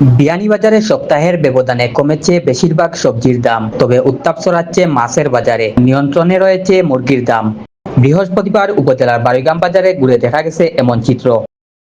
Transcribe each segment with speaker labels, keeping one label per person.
Speaker 1: বিয়ানীবাজারে সপ্তাহের ব্যবধানে কমেছে বেশিরভাগ সবজির দাম, তবে উত্তাপ ছড়াচ্ছে মাছের বাজারে। নিয়ন্ত্রণে রয়েছে মুরগির দাম। বৃহস্পতিবার উপজেলার বারিগাম বাজারে ঘুরে দেখা গেছে এমন চিত্র।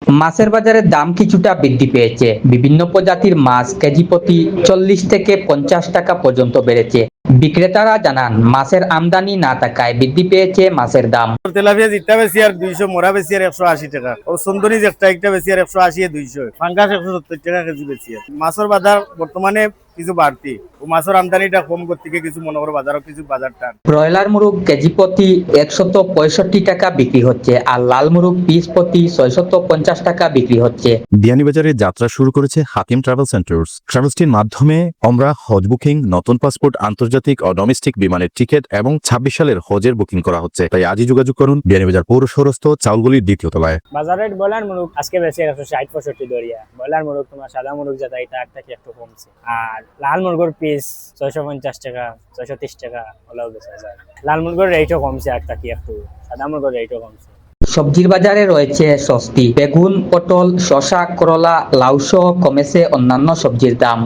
Speaker 1: মাছের বাজারে দাম কিছুটা বৃদ্ধি পেয়েছে। বিভিন্ন প্রজাতির মাছ কেজি প্রতি চল্লিশ থেকে পঞ্চাশ টাকা পর্যন্ত বেড়েছে। বিক্রেতারা জানান মাছের আমদানি না থাকায় বৃদ্ধি পেয়েছে মাছের দাম।
Speaker 2: তেলাপিয়া যেটা বেশি আর দুইশো মোরা বেশি আর একশো আশি টাকা। ও সুন্দরী যেটা একটা বেশি আর একশো আশি দুইশো। ফাঙ্গাস একশো সত্তর টাকা কেজি বেশি মাছের বাজার বর্তমানে কিছু বাড়তি। ও মাছের আমদানিটা কম করতে গিয়ে কিছু মনে করো বাজারও কিছু বাজার টান।
Speaker 1: ব্রয়লার মুরগ কেজি প্রতি একশত পঁয়ষট্টি টাকা বিক্রি হচ্ছে আর লাল মুরগ পিস প্রতি ছয়শত পঞ্চাশ টাকা বিক্রি হচ্ছে।
Speaker 3: বিয়ানীবাজারে যাত্রা শুরু করেছে হাকিম ট্রাভেল সেন্টার্স। ট্রাভেলসটির মাধ্যমে আমরা হজ বুকিং নতুন পাসপোর্ট আন্তর্জাতিক ও ডোমেস্টিক বিমানের টিকিট এবং ছাব্বিশ সালের হজের বুকিং করা হচ্ছে। তাই আজই যোগাযোগ করুন। বিয়ানীবাজার পৌর শহরস্থ চাউলগুলির দ্বিতীয় তলায়।
Speaker 4: বাজারের ব্রয়লার মুরগ আজকে বেশি একশো ষাট পঁয়ষট্টি দরিয়া। ব্রয়লার মুরগ তোমার সাদা মুরগ যেটা এটা একটা কি একটু কমছে। আর লাল মুরগোর পিস ছয়শো পঞ্চাশ টাকা ছয়শো তিরিশ টাকা ওলাও বেচা যায় লাল মুরগোর রেটও কমছে একটা কি একটু সাদা মুরগোর রেটও কমছে।
Speaker 1: সবজির বাজারে রয়েছে স্বস্তি বেগুন পটল শসা করলা লাউ সহ কমেছে অন্যান্য সবজির দাম।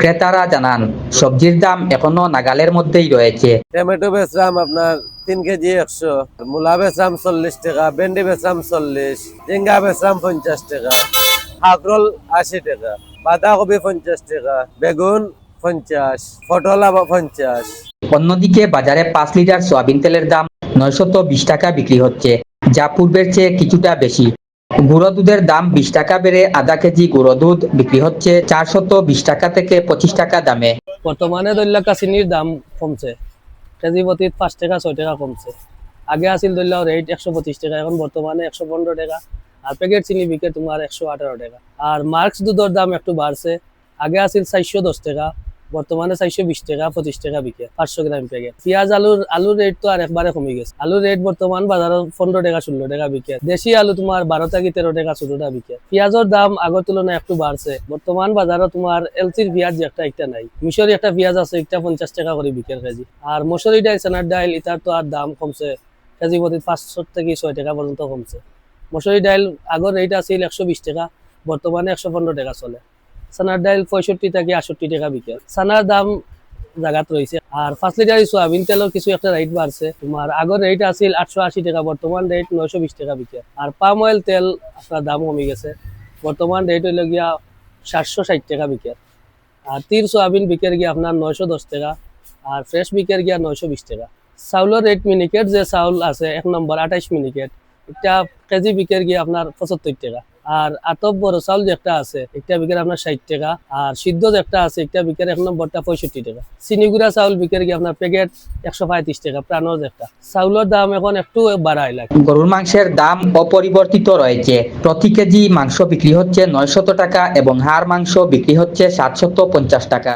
Speaker 1: ক্রেতারা জানান সবজির দাম এখনও নাগালের মধ্যেই রয়েছে।
Speaker 5: টমেটো বেচলাম আপনার তিন কেজি একশো মূলা বেচলাম চল্লিশ টাকা ভেন্ডি বেচলাম চল্লিশ ঝিঙ্গা বেচলাম পঞ্চাশ টাকা কাঁকরোল আশি টাকা বাঁধাকপি পঞ্চাশ টাকা বেগুন পঞ্চাশ পটল আবার পঞ্চাশ।
Speaker 1: অন্যদিকে বাজারে পাঁচ লিটার সয়াবিন তেলের দাম নয়শত বিশ টাকা বিক্রি হচ্ছে যা পূর্বের চেয়ে কিছুটা বেশি। গুঁড়ো দুধের দাম বিশ টাকা বেড়ে আধা কেজি গুঁড়ো দুধ বিক্রি হচ্ছে চারশত বিশ টাকা থেকে পঁচিশ টাকা দামে।
Speaker 6: বর্তমানে দৈল্যা চিনির দাম কমছে। কেজি প্রতি পাঁচ টাকা, ছয় টাকা কমছে। আগে আছিল দৈল্যা রেট একশো পঁচিশ টাকা, এখন বর্তমানে একশো পনেরো টাকা। আর প্যাকেট চিনি বিকে তোমার একশো আঠারো টাকা। আর মার্কস দুধের দাম একটু বাড়ছে। আগে আছিল চারশো দশ টাকা বর্তমানে চারশো বিশ টাকা, পঁচিশ টাকা বিকে, পাঁচশো গ্রাম প্যাকেট পেঁয়াজ আলুর আলুর রেট তো আর একবারে কমে গেছে। আলুর রেট বর্তমান বাজারত পনেরো টাকা ষোলো টাকা বিকে। দেশি আলু তোমার বারো থেকে তেরো টাকা ষোলোটা বিকে। পেঁয়াজের দাম আগের তুলনায় একটু বাড়ছে বর্তমান বাজারে তোমার এলসির পেঁয়াজ একটা একটা নাই। মিশরি একটা পেঁয়াজ আছে একটা পঞ্চাশ টাকা করে বিকের কেজি। আর মসুরি ডাইল চানার ডাইল এটার তো আর দাম কমছে। কেজি প্রতি পাঁচশো থেকে ছয় টাকা পর্যন্ত কমছে। মসুরি ডাইল আগর রেট আছিল একশো বিশ টাকা বর্তমানে একশো পনেরো টাকা চলে। চানার ডাইল পঁয়ষট্টি থেকে আষট্টি টাকা বিকে। চানার দাম জায়গাত রয়েছে। আর পাঁচ লিটার সোয়াবিন তেলের কিছু একটা রেট বাড়ছে তোমার আগর রেট আছিল আটশো আশি টাকা বর্তমান রেট নয়শো বিশ টাকা বিকে। আর পাম অয়েল তেল আপনার দাম কমে গেছে। বর্তমান রেট হইল গিয়া সাতশো ষাট টাকা বিকে। আর তীর সোয়াবিন বিকের গিয়া আপনার নয়শো দশ টাকা। আর ফ্রেশ বিকের গিয়া নয়শো বিশ টাকা। চাউলের রেট মিনিকেট যে চাউল আছে, এক নম্বর আঠাইশ মিনিকেট এটা কেজি বিকের গিয়ে আপনার পঁচাত্তর টাকা। আর আতব্য বড় চাউল যে একটা আছে, একটা বিকের আপনার ষাট টাকা। আর সিদ্ধ যে একটা আছে, একটা বিকের এক নম্বরটা পঁয়ষট্টি টাকা। চিনিগুড়া চাউল বিকের গিয়ে আপনার প্যাকেট একশো পঁয়ত্রিশ টাকা প্রাণর একটা। চাউলের দাম এখন একটু বাড়াই লাগে।
Speaker 1: গরুর মাংসের দাম অপরিবর্তিত রয়েছে। প্রতি কেজি মাংস বিক্রি হচ্ছে নয়শত টাকা এবং হাড় মাংস বিক্রি হচ্ছে সাতশত পঞ্চাশ টাকা।